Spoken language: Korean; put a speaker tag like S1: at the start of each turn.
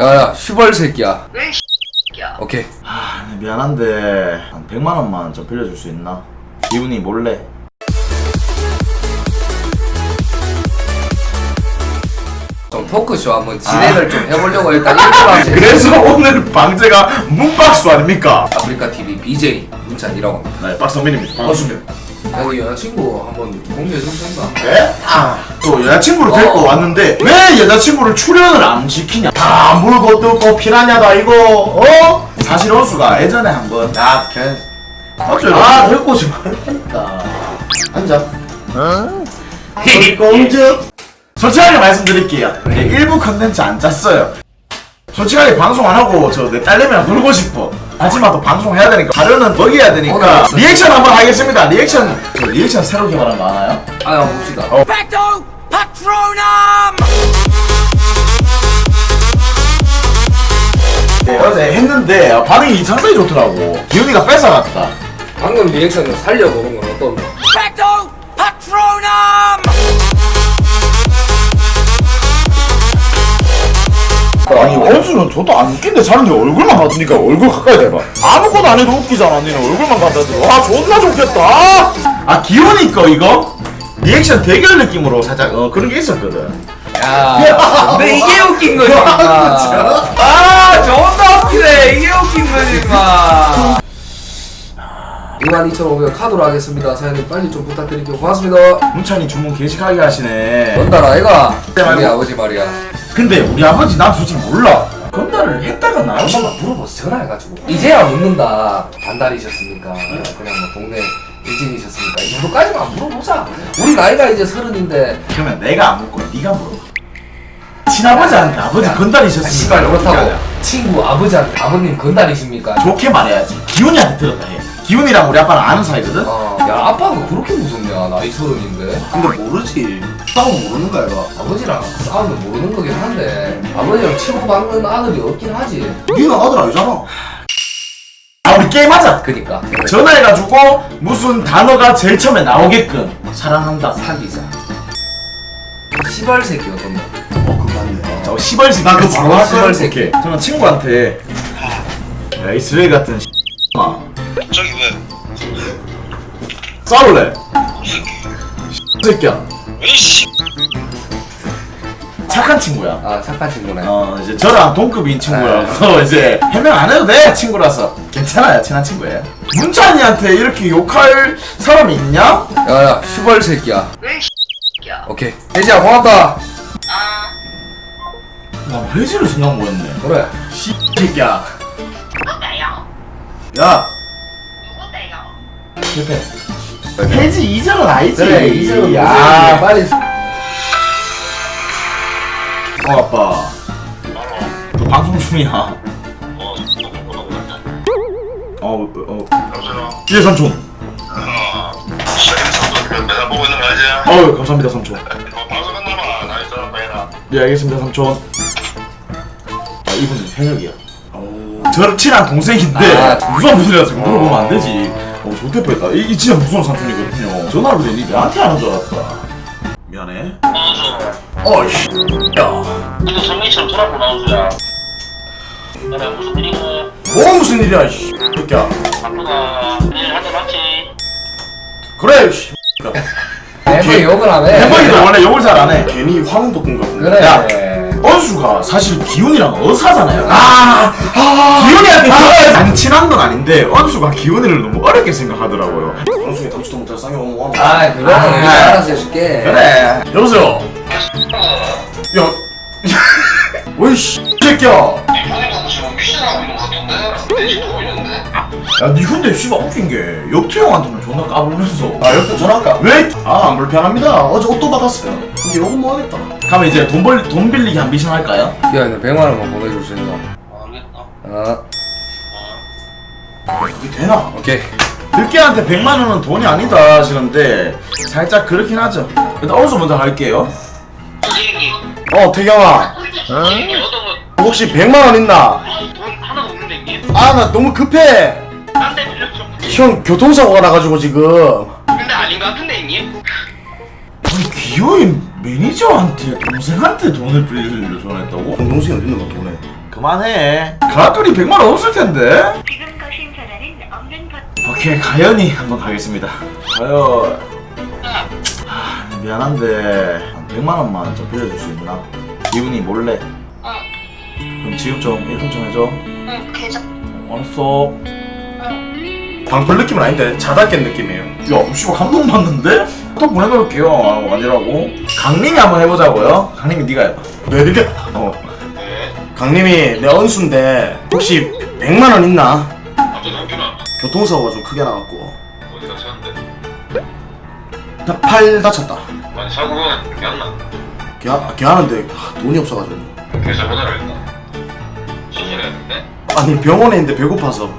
S1: 야야 슈벌 새끼야
S2: 왜 X야?
S1: 오케이
S3: 아, 미안한데 한 100만 원만 좀 빌려줄 수 있나? 기훈이 몰래.
S1: 좀 토크쇼 한번 진행을 좀 해보려고 일단 일부러
S3: 그래서 오늘 방제가 문박수 아닙니까?
S1: 아프리카 TV BJ 문찬이라고 합니다
S3: 네, 박성민입니다. 반갑습니다.
S1: 여기 여자친구 한번 공개해 줄 텐가
S3: 네? 아, 또 여자친구를
S1: 어.
S3: 데리고 왔는데 왜 여자친구를 출연을 안 시키냐? 다 물고 뜯고 피라냐다 이거 어? 사실 원수가 예전에 한번
S1: 야 걔.
S3: 맞죠? 아, 데리고 오지 말라니까. 앉아. 공주. 솔직하게 말씀드릴게요. 네, 일부 컨텐츠 안 짰어요. 솔직하게 방송 안 하고 저 내 딸내미랑 놀고 싶어. 하지만 또 방송해야 되니까 가려는 먹여야 되니까
S1: 오늘
S3: 리액션 한번 하겠습니다. 리액션 저 리액션 새로 개발한 거 아나요?
S1: 아 봅시다
S3: 어. 네, 어제 했는데 아, 반응이 상당히 좋더라고. 기훈이가 뺏어갔다.
S1: 방금 리액션을 살려보는 건 어떤
S3: 아니 원수는 저도 안 웃긴데 사람들이 얼굴만 봐주니까 얼굴 가까이 대봐. 아무것도 안 해도 웃기잖아 니는. 얼굴만 갖다 대고 아 존나 좋겠다. 아 기훈이 거 이거? 리액션 대결 느낌으로 살짝 어 그런 게 있었거든.
S1: 야 근데 이게 웃긴 거지 임마. 아 존나 웃기네. 이게 웃긴 거지 임마. 22,500 카드로 하겠습니다. 사장님 빨리 좀 부탁드릴게요. 고맙습니다.
S3: 문찬이 주문 개식하게 하시네.
S1: 건달 아이가
S3: 네,
S1: 우리. 아버지 말이야.
S3: 근데 우리 아버지 난 솔직히 몰라 건달을 했다가
S1: 한
S3: 나오지
S1: 번만 물어보세요. 전화해가지고. 이제야 묻는다. 반달이셨습니까? 그냥 뭐 동네 일진이셨습니까? 이 정도까지만 물어보자. 우리 나이가 이제 서른인데.
S3: 그러면 내가 안 묻고 네가 물어. 친아버지한테 아버지
S1: 야,
S3: 건달이셨습니까?
S1: 아, 씨발 그렇다고. 친구 아버지한테 아버님 건달이십니까?
S3: 좋게 말해야지. 기훈이한테 들었다. 해. 기훈이랑 우리 아빠는 아는 사이거든?
S1: 어, 야 아빠가 그렇게 무섭냐 나이 서른인데
S4: 근데 모르지. 싸움 모르는 거야, 이거.
S1: 아버지랑 싸우면 모르는 거긴 한데 아버지랑 치고받는 아들이 없긴 하지
S4: 니는 아들 아니잖아.
S3: 아 우리 게임하자
S1: 그니까
S3: 전화해가지고 무슨 단어가 제일 처음에 나오게끔 사랑한다
S1: 사귀자 시발 새끼 어떤데?
S4: 어, 그거 맞네.
S3: 저 시벌식
S4: 나 그거 바로 할 거야.
S3: 시벌 새끼 저는 친구한테 야이 쓰레기 같은 마
S5: 저기 왜?
S3: 싸울래? 새끼야.
S5: 왜씨.
S3: 착한 친구야.
S1: 아 착한 친구네.
S3: 어 이제 저랑 동급인 친구라서 이제 해명 안 해도 돼 친구라서. 괜찮아요 친한 친구예요. 문찬이한테 이렇게 욕할 사람이 있냐?
S1: 야야 슈벌 새끼야.
S2: 왜 X야?
S1: 오케이. 혜지야 고맙다.
S2: 아,
S3: 나 회지를 생각 못했네.
S1: 그래.
S3: 씨 새끼야.
S2: 누구세요?
S3: 야.
S2: 누구세요?
S3: 실패 회지 2절은 아니지?
S1: 그래 이제는
S3: 야
S1: 빨리.
S3: 어 아빠. 너 방송 중이야. 어, 어, 어.
S5: 여보세요?
S3: 예 삼촌.
S5: 보고 있는 거 알지?
S3: 어유 감사합니다 삼촌.
S5: 어, 방송 끝나면 나 있잖아 빨리나
S3: 네 알겠습니다 삼촌. 아 이분 현역이야. 저랑 친한 동생인데
S1: 아.
S3: 무서운 분이라서 물어보면 안 되지 어 좋대 뻔했다. 이, 이 진짜 무서운 삼촌이거든요. 전화를 왜니 나한테 하는 줄 알았다. 미안해. 어이씨. 야.
S5: 근데 성민이처럼 전화고 나오세요. 그래 무슨 일이고
S3: 뭐가 무슨 일이야 이씨. 새끼야.
S5: 바쁘다. 내일 한잔 하지?
S3: 그래 씨.
S1: 멤버 욕을 하네
S3: 대박이도 원래 욕을 잘 안 해.
S4: 괜히 화문 돋은 거.
S1: 그래.
S3: 야. 언수가 사실 기훈이랑 어사잖아요. 아, 기훈이한테 아, 안 친한 건 아닌데 언수가 기훈이를 너무 어렵게 생각하더라고요.
S4: 원숭이 덩치도 못해 쌍욕 먹어.
S1: 아 그래
S3: 아,
S1: 내가 알아서 해줄게
S3: 그래. 여보세요. 야, 왜이 새끼야? 야, 니 근데 씨발 웃긴 게 역태 형한테는 존나 까불면서.
S4: 아, 옆에 전화할까?
S3: 왜?
S4: 아, 안 불편합니다. 어제 옷도 받았어요. 근데 요건 뭐 하겠다.
S3: 가면 이제 돈 벌, 돈 빌리기 한 미션 할까요?
S1: 야, 너 100만 원만 보내줄 수 있나?
S5: 알겠다
S1: 어,
S4: 이게 되나?
S1: 오케이.
S3: 들깨한테 100만 원은 돈이 아니다 하시는데 살짝 그렇긴 하죠. 일단 언수 먼저 할게요.
S5: 얘기
S4: 어, 태경아.
S5: 얘기 어떤 거
S4: 혹시 100만 원 있나?
S5: 돈 하나도 없는데 이게?
S4: 아, 나 너무 급해.
S5: 딴데 빌려줘
S4: 형, 교통사고가 나가지고 지금.
S5: 근데 아닌 거 같은데 이게?
S3: 아니 기어인 매니저한테 동생한테 돈을 빌리려 전화했다고?
S4: 동생이 어디 있는 거 돈에?
S3: 그만해 가돌이 100만 원 없을 텐데
S2: 지금 거신 전화는 없는 것.
S3: 오케이 가연이 한번 가겠습니다 가연 하, 미안한데 한 100만 원만 좀 빌려줄 수 있나? 기훈이 몰래
S2: 응,
S3: 그럼 지금 좀 일금 좀 해줘
S2: 응, 계좌.
S3: 알았어
S4: 방풀 느낌은 아닌데 자다 깬 느낌이에요.
S3: 야 씨발 감동받는데? 또 보내놓을게요 아, 아니라고 강림이 한번 해보자고요 강림이 네가 해봐
S4: 왜 이렇게?
S3: 어
S5: 네.
S4: 강님이 내 언수인데 혹시 100만 원 있나?
S5: 갑자기
S4: 교통사고가 좀 크게 나갖고
S5: 어디 다쳤는데?
S4: 다- 팔 다쳤다.
S5: 많이 사고가 기억나?
S4: 걔, 아, 걔 하는데 아, 돈이 없어가지고
S5: 계좌 번호를 했다. 수술해야 되는데?
S4: 아니 병원에 있는데 배고파서